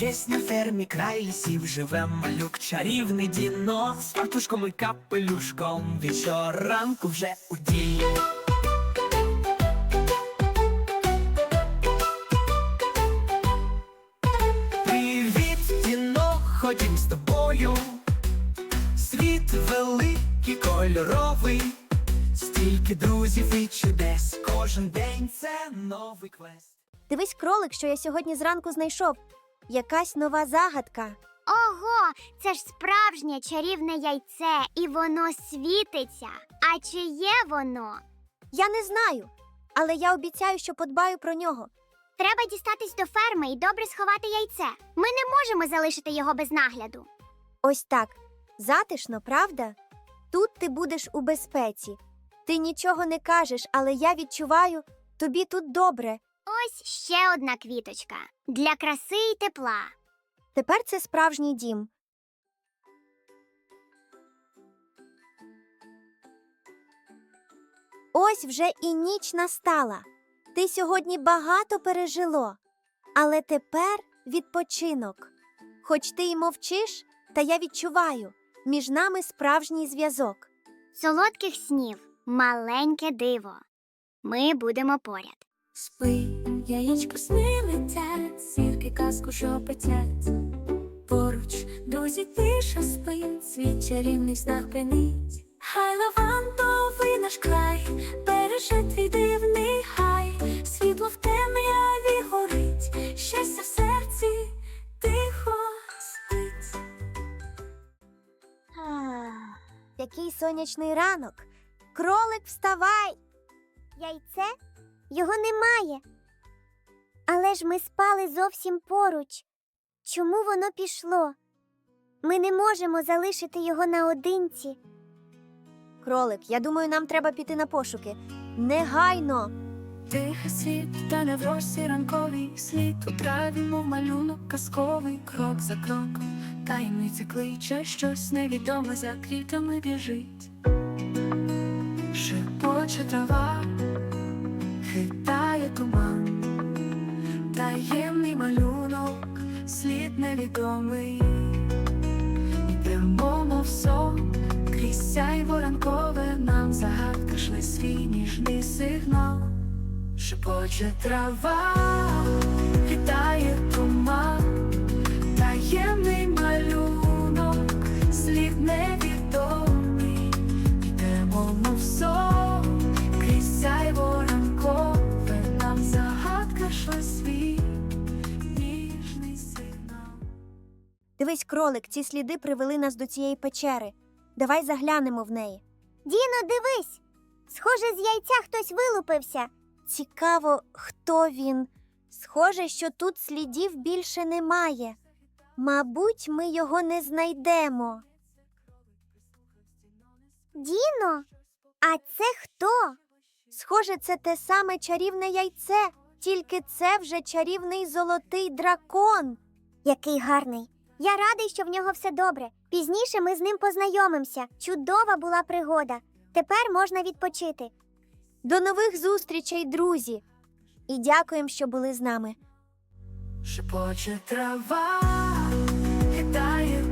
Десь на фермі край лісів живе малюк чарівний діно з фартушком і капелюшком щоранку вже у ділі. Привіт, Діно, ходім з тобою. Світ великий, кольоровий, стільки друзів і чудес. Кожен день це новий квест. Дивись, кролик, що я сьогодні зранку знайшов. Якась нова загадка. Ого, це ж справжнє чарівне яйце, і воно світиться. А чи є воно? Я не знаю, але я обіцяю, що подбаю про нього. Треба дістатись до ферми і добре сховати яйце. Ми не можемо залишити його без нагляду. Ось так. Затишно, правда? Тут ти будеш у безпеці. Ти нічого не кажеш, але я відчуваю, тобі тут добре. Ось ще одна квіточка для краси і тепла. Тепер це справжній дім. Ось вже і ніч настала. Ти сьогодні багато пережило, але тепер відпочинок. Хоч ти й мовчиш, та я відчуваю між нами справжній зв'язок. Солодких снів, маленьке диво. Ми будемо поряд. Спи, яєчко сни летять, зірки казку шепотять. Поруч, друзі, тиша спить, світ чарівний снах пенить. Хай лавандовий наш край, береже твій дивний хай, світло в темряві горить, щастя в серці тихо спить. Який сонячний ранок. Кролик, вставай! Яйце? Його немає. Але ж ми спали зовсім поруч. Чому воно пішло? Ми не можемо залишити його наодинці. Кролик, я думаю, нам треба піти на пошуки. Негайно. Тихий світ, та не в росі ранковий слід у траві, мов малюнок казковий, крок за кроком, таємниця кличе, щось невідоме за квітами біжить. Шепоче трава, туман, таємний малюнок, слід невідомий, Йдемо, мов сон, крізь сяйво ранкове. Нам загадка шли свій ніжний сигнал. Шепоче трава, літає туман, Дивись, кролик, ці сліди привели нас до цієї печери. Давай заглянемо в неї. Діно, дивись. Схоже, з яйця хтось вилупився. Цікаво, хто він. Схоже, що тут слідів більше немає. Мабуть, ми його не знайдемо. Діно? А це хто? Схоже, це те саме чарівне яйце, тільки це вже чарівний золотий дракон. Який гарний. Я радий, що в нього все добре. Пізніше ми з ним познайомимося. Чудова була пригода. Тепер можна відпочити. До нових зустрічей, друзі! І дякуємо, що були з нами. Шепоче трава, хитає